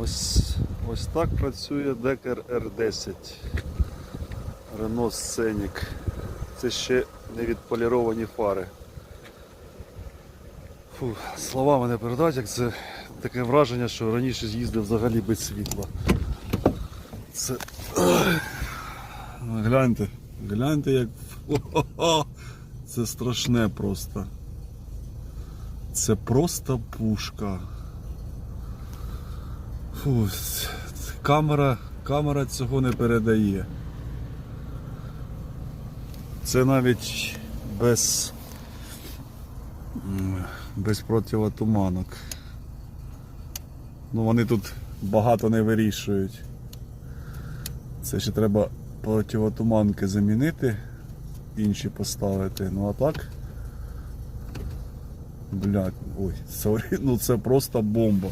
Ось, ось так працює Декер R10. Renault Scenic. Це ще не відполіровані фари. Фу, словами не передати, як це таке враження, що раніше з'їздив взагалі без світла. Це. Гляньте, гляньте як. Це страшне просто. Це просто пушка. Фу, камера, камера цього не передає. Це навіть без, без противотуманок. Ну вони тут багато не вирішують. Це ще треба противотуманки замінити, інші поставити. Ну а так. Блядь, ой, сорі, ну це просто бомба.